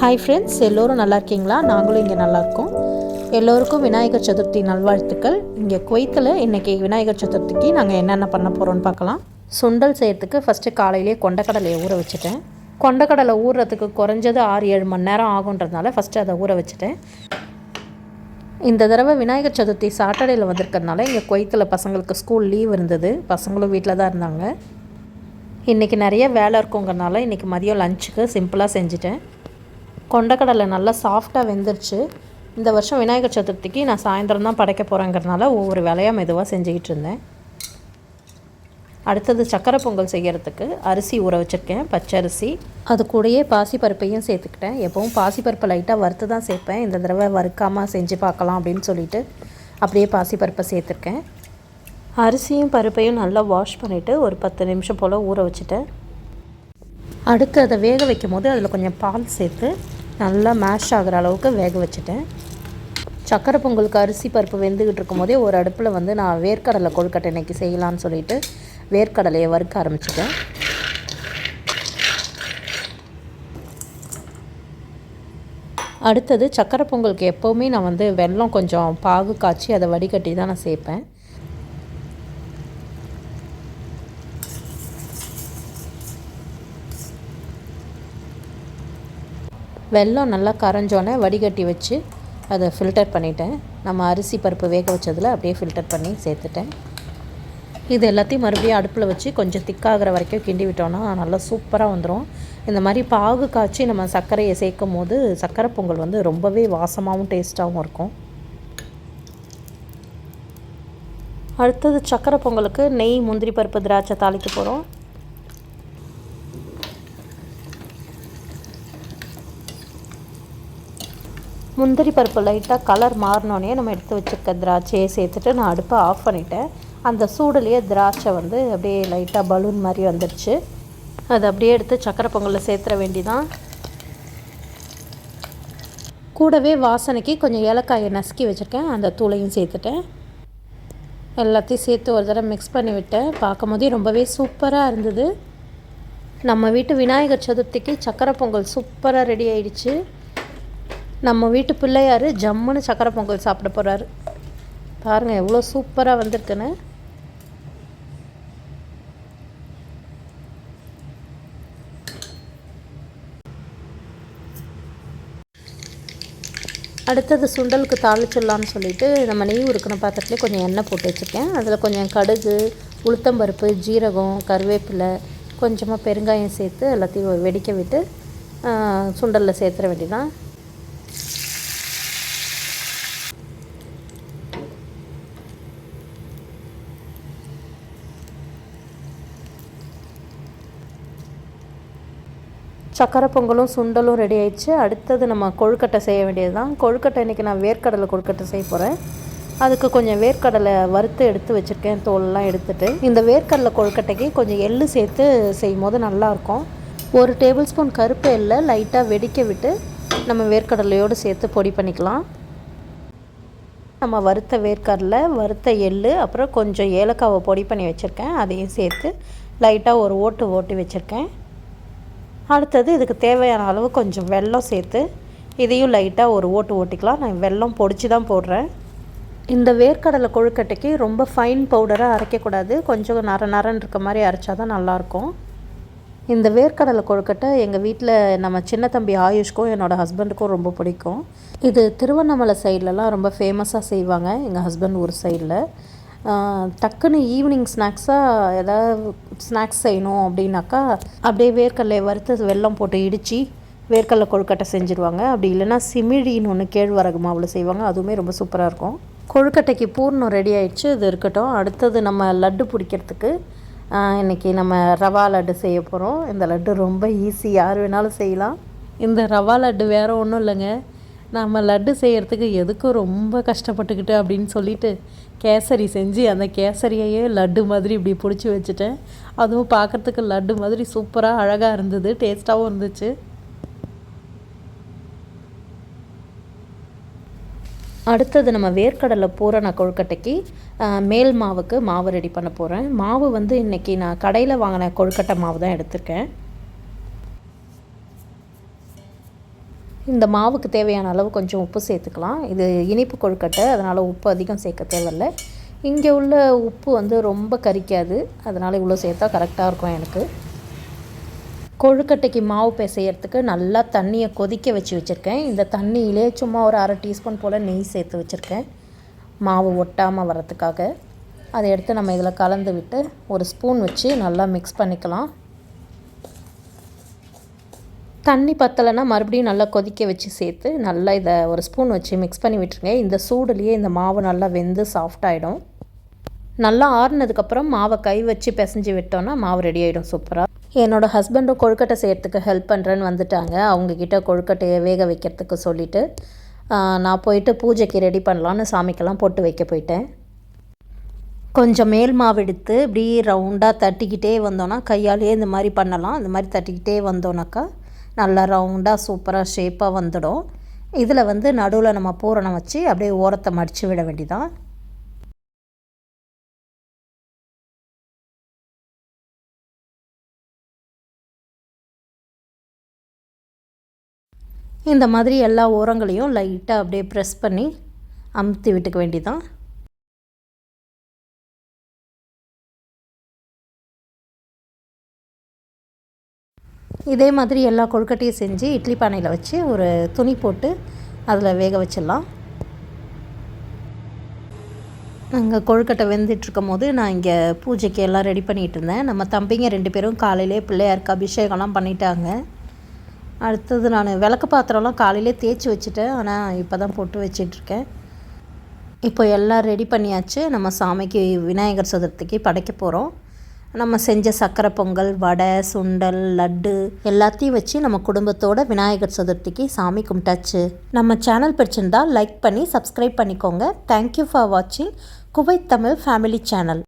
Hi friends எல்லோரும் நல்லா இருக்கீங்களா? நாங்களும் இங்கே நல்லாயிருக்கோம் எல்லோருக்கும் விநாயகர் சதுர்த்தி நல்வாழ்த்துக்கள். இங்கே குவைத்தில் இன்றைக்கி விநாயகர் சதுர்த்திக்கு நாங்கள் என்னென்ன பண்ண போகிறோம்னு பார்க்கலாம். சுண்டல் செய்கிறதுக்கு ஃபஸ்ட்டு காலையிலேயே கொண்டக்கடலையை ஊற வச்சுட்டேன். கொண்டக்கடலை ஊறுறதுக்கு குறைஞ்சது ஆறு ஏழு மணி நேரம் ஆகுன்றதுனால ஃபஸ்ட்டு அதை ஊற வச்சுட்டேன். இந்த தடவை விநாயகர் சதுர்த்தி சாட்டர்டேயில் வந்திருக்கிறதுனால இங்கே குவைத்தில் பசங்களுக்கு ஸ்கூல் லீவ் இருந்தது. பசங்களும் வீட்டில் தான் இருந்தாங்க. இன்றைக்கி நிறைய வேலை இருக்குங்கிறனால இன்றைக்கி மதியம் லஞ்சுக்கு சிம்பிளாக செஞ்சுட்டேன். கொண்டக்கடலை நல்லா சாஃப்டாக வெந்துருச்சு. இந்த வருஷம் விநாயகர் சதுர்த்திக்கு நான் சாயந்தரம் தான் படைக்க போகிறேங்கிறனால ஒவ்வொரு வேலையாக மெதுவாக செஞ்சுக்கிட்டு இருந்தேன். அடுத்தது சக்கரை பொங்கல் செய்கிறதுக்கு அரிசி ஊற வச்சுருக்கேன் பச்சரிசி. அது கூடயே பாசிப்பருப்பையும் சேர்த்துக்கிட்டேன். எப்போவும் பாசிப்பருப்பை லைட்டாக வறுத்து தான் சேர்ப்பேன். இந்த தடவை வறுக்காமல் செஞ்சு பார்க்கலாம் அப்படின்னு சொல்லிட்டு அப்படியே பாசிப்பருப்பை சேர்த்துருக்கேன். அரிசியும் பருப்பையும் நல்லா வாஷ் பண்ணிவிட்டு ஒரு பத்து நிமிஷம் போல் ஊற வச்சுட்டேன். அடுத்து அதை வேக வைக்கும் போது அதில் கொஞ்சம் பால் சேர்த்து நல்லா மேஷ் ஆகிற அளவுக்கு வேக வச்சுட்டேன். சக்கரை பொங்கலுக்கு அரிசி பருப்பு வெந்துக்கிட்டு இருக்கும் போதே ஒரு அடுப்பில் வந்து நான் வேர்க்கடலை கொழுக்கட்டை இன்றைக்கி செய்யலான்னு சொல்லிட்டு வேர்க்கடலையை வறுக்க ஆரம்பிச்சிட்டேன். அடுத்தது சக்கரை பொங்கலுக்கு எப்போவுமே நான் வந்து வெல்லம் கொஞ்சம் பாகு காய்ச்சி அதை வடிகட்டி தான் நான் சேர்ப்பேன். வெல்லம் நல்லா கரைஞ்சோன்னே வடிகட்டி வச்சு அதை ஃபில்டர் பண்ணிட்டேன். நம்ம அரிசி பருப்பு வேக வச்சதில் அப்படியே ஃபில்டர் பண்ணி சேர்த்துட்டேன். இது எல்லாத்தையும் மறுபடியும் அடுப்பில் வச்சு கொஞ்சம் திக்காகிற வரைக்கும் கிண்டி விட்டோன்னா நல்லா சூப்பராக வந்துடும் இந்த மாதிரி பாகு காய்ச்சி நம்ம சர்க்கரையை சேர்க்கும் போது சர்க்கரை பொங்கல் வந்து ரொம்பவே வாசமாகவும் டேஸ்ட்டாகவும் இருக்கும். அடுத்தது சர்க்கரை பொங்கலுக்கு நெய் முந்திரி பருப்பு திராட்சை தாளிக்க போகிறோம் முந்திரி பருப்பு லைட்டாக கலர் மாறினோடனே நம்ம எடுத்து வச்சுருக்க திராட்சையை சேர்த்துட்டு நான் அடுப்பை ஆஃப் பண்ணிட்டேன். அந்த சூடுலேயே திராட்சை வந்து அப்படியே லைட்டாக பலூன் மாதிரி வந்துடுச்சு அதை அப்படியே எடுத்து சக்கரை பொங்கலில் சேர்த்துற வேண்டிதான். கூடவே வாசனைக்கு கொஞ்சம் ஏலக்காயை நசுக்கி வச்சுருக்கேன். அந்த தூளையும் சேர்த்துட்டேன். எல்லாத்தையும் சேர்த்து ஒரு தடவை மிக்ஸ் பண்ணி விட்டேன். பார்க்கும் போதே ரொம்பவே சூப்பராக இருந்தது. நம்ம வீட்டு விநாயகர் சதுர்த்திக்கு சக்கரை பொங்கல் சூப்பராக ரெடி ஆயிடுச்சு. நம்ம வீட்டு பிள்ளையார் ஜம்முன்னு சக்கரை பொங்கல் சாப்பிட போகிறாரு பாருங்கள் எவ்வளோ சூப்பராக வந்திருக்குன்னு. அடுத்தது சுண்டலுக்கு தாளிச்சிடலாம்னு சொல்லிட்டு நம்ம நெய் உருக்கின பாத்திரத்துலேயே கொஞ்சம் எண்ணெய் போட்டு வச்சுருக்கேன். அதில் கொஞ்சம் கடுகு உளுத்தம்பருப்பு ஜீரகம் கருவேப்பிலை கொஞ்சமாக பெருங்காயம் சேர்த்து எல்லாத்தையும் வெடிக்க விட்டு சுண்டலில் சேர்த்துற வேண்டியதான் சக்கரை பொங்கலும் சுண்டலும் ரெடி ஆயிடுச்சு. அடுத்தது நம்ம கொழுக்கட்டை செய்ய வேண்டியது தான் கொழுக்கட்டை இன்றைக்கி நான் வேர்க்கடலை கொழுக்கட்டை செய்ய போகிறேன் அதுக்கு கொஞ்சம் வேர்க்கடலை வறுத்து எடுத்து வச்சுருக்கேன். தோல்லாம் எடுத்துகிட்டு இந்த வேர்க்கடலை கொழுக்கட்டைக்கு கொஞ்சம் எள்ளு சேர்த்து செய்யும் போது நல்லாயிருக்கும். ஒரு டேபிள் ஸ்பூன் கருப்பு எள்ளை லைட்டாக வெடிக்க விட்டு நம்ம வேர்க்கடலையோடு சேர்த்து பொடி பண்ணிக்கலாம். நம்ம வறுத்த வேர்க்கடலை வறுத்த எள்ளு அப்புறம் கொஞ்சம் ஏலக்காவை பொடி பண்ணி வச்சுருக்கேன். அதையும் சேர்த்து லைட்டாக ஒரு ஓட்டு ஓட்டி வச்சுருக்கேன். அடுத்தது இதுக்கு தேவையான அளவு கொஞ்சம் வெல்லம் சேர்த்து இதையும் லைட்டாக ஒரு ஓட்டு ஓட்டிக்கலாம். நான் வெல்லம் பொடிச்சு தான் போடுறேன். இந்த வேர்க்கடலை கொழுக்கட்டைக்கு ரொம்ப ஃபைன் பவுடராக அரைக்கக்கூடாது கொஞ்சம் நர நரன் இருக்க மாதிரி அரைச்சா தான் நல்லாயிருக்கும். இந்த வேர்க்கடலை கொழுக்கட்டை எங்கள் வீட்டில் நம்ம சின்ன தம்பி ஆயுஷ்க்கும் என்னோடய ஹஸ்பண்டுக்கும் ரொம்ப பிடிக்கும். இது திருவண்ணாமலை சைட்லலாம் ரொம்ப ஃபேமஸாக செய்வாங்க. எங்கள் ஹஸ்பண்ட் ஊர் சைடில் டக்குன்னு ஈவினிங் ஸ்நாக்ஸாக ஏதாவது ஸ்நாக்ஸ் செய்யணும் அப்படின்னாக்கா அப்படியே வேர்க்கடலை வறுத்து வெல்லம் போட்டு இடித்து வேர்க்கடலை கொழுக்கட்டை செஞ்சுருவாங்க. அப்படி இல்லைன்னா சிமிழின்னு ஒன்று கேழ்வரகு மாவில் செய்வாங்க. அதுவுமே ரொம்ப சூப்பராக இருக்கும். கொழுக்கட்டைக்கு பூர்ணம் ரெடி ஆயிடுச்சு. இது இருக்கட்டும். அடுத்தது நம்ம லட்டு பிடிக்கிறதுக்கு இன்றைக்கி நம்ம ரவா லட்டு செய்ய போகிறோம் இந்த லட்டு ரொம்ப ஈஸி யார் வேணாலும் செய்யலாம். இந்த ரவா லட்டு வேறு ஒன்றும் இல்லைங்க. நம்ம லட்டு செய்கிறதுக்கு எதுக்கும் ரொம்ப கஷ்டப்பட்டுக்கிட்டு அப்படின்னு சொல்லிட்டு கேசரி செஞ்சு அந்த கேசரியையே லட்டு மாதிரி இப்படி பிடிச்சி வச்சுட்டேன். அதுவும் பார்க்குறதுக்கு லட்டு மாதிரி சூப்பராக அழகாக இருந்தது டேஸ்ட்டாகவும் இருந்துச்சு. அடுத்தது நம்ம வேர்க்கடலை பூரண கொழுக்கட்டைக்கு மேல் மாவுக்கு மாவு ரெடி பண்ண போகிறேன் மாவு வந்து இன்றைக்கி நான் கடையில் வாங்கின கொழுக்கட்டை மாவு தான் எடுத்திருக்கேன். இந்த மாவுக்கு தேவையான அளவு கொஞ்சம் உப்பு சேர்த்துக்கலாம். இது இனிப்பு கொழுக்கட்டை அதனால் உப்பு அதிகம் சேர்க்க தேவையில்லை. இங்கே உள்ள உப்பு வந்து ரொம்ப கரிக்காது. அதனால் இவ்வளோ சேர்த்தா கரெக்டாக இருக்கும் எனக்கு. கொழுக்கட்டைக்கு மாவு பிசையறதுக்கு நல்லா தண்ணியை கொதிக்க வச்சு வச்சுருக்கேன். இந்த தண்ணியிலே சும்மா ஒரு அரை டீஸ்பூன் போல் நெய் சேர்த்து வச்சுருக்கேன். மாவு ஒட்டாமல் வரத்துக்காக அதை எடுத்து நம்ம இதில் கலந்து விட்டு ஒரு ஸ்பூன் வச்சு நல்லா மிக்ஸ் பண்ணிக்கலாம். தண்ணி பத்தலைன்னா மறுபடியும் நல்லா கொதிக்க வச்சு சேர்த்து நல்லா இதை ஒரு ஸ்பூன் வச்சு மிக்ஸ் பண்ணி விட்டுருங்க. இந்த சூடுலேயே இந்த மாவு நல்லா வெந்து சாஃப்டாகிடும் நல்லா ஆறுனதுக்கப்புறம் மாவை கை வச்சு பிசைஞ்சு விட்டோன்னா மாவு ரெடி ஆகிடும் சூப்பராக என்னோடய ஹஸ்பண்டும் கொழுக்கட்டை செய்கிறதுக்கு ஹெல்ப் பண்ணுறேன்னு வந்துட்டாங்க. அவங்கக்கிட்ட கொழுக்கட்டையை வேக வைக்கிறதுக்கு சொல்லிவிட்டு நான் போயிட்டு பூஜைக்கு ரெடி பண்ணலான்னு சாமிக்கெல்லாம் போட்டு வைக்க போயிட்டேன். கொஞ்சம் மேல் மாவு எடுத்து இப்படி ரவுண்டாக தட்டிக்கிட்டே வந்தோன்னா கையாலேயே இந்த மாதிரி பண்ணலாம். இந்த மாதிரி தட்டிக்கிட்டே வந்தோன்னாக்கா நல்லா ரவுண்டாக சூப்பராக ஷேப்பாக வந்துடும். இதில் வந்து நடுவில் நம்ம பூரணம் வச்சு அப்படியே ஓரத்தை மடித்து விட வேண்டிதான். இந்த மாதிரி எல்லா ஓரங்களையும் லைட்டாக அப்படியே ப்ரெஸ் பண்ணி அமுத்தி விட்டுக்க வேண்டியதான் இதே மாதிரி எல்லா கொழுக்கட்டையும் செஞ்சு இட்லி பானையில் வச்சு ஒரு துணி போட்டு அதில் வேக வச்சிடலாம். அங்கே கொழுக்கட்டை வெந்துட்டுருக்கும் போது நான் இங்கே பூஜைக்கு எல்லாம் ரெடி பண்ணிகிட்டு இருந்தேன். நம்ம தம்பிங்க ரெண்டு பேரும் காலையிலே பிள்ளையாருக்கு அபிஷேகம்லாம் பண்ணிட்டாங்க. அடுத்தது நான் விளக்கு பாத்திரம்லாம் காலையிலே தேய்ச்சி வச்சுட்டேன். ஆனால் இப்போ தான் போட்டு வச்சிட்ருக்கேன் இப்போ எல்லாம் ரெடி பண்ணியாச்சு. நம்ம சாமிக்கு விநாயகர் சதுர்த்திக்கு படைக்க போகிறோம் நம்ம செஞ்ச சக்கரை பொங்கல் வடை சுண்டல் லட்டு எல்லாத்தையும் வச்சு நம்ம குடும்பத்தோட விநாயகர் சதுர்த்திக்கு சாமி கும்பிட்டாச்சு. நம்ம சேனல் பிடிச்சிருந்தா லைக் பண்ணி சப்ஸ்கிரைப் பண்ணிக்கோங்க. தேங்க்யூ ஃபார் வாட்சிங் குவைத் தமிழ் ஃபேமிலி சேனல்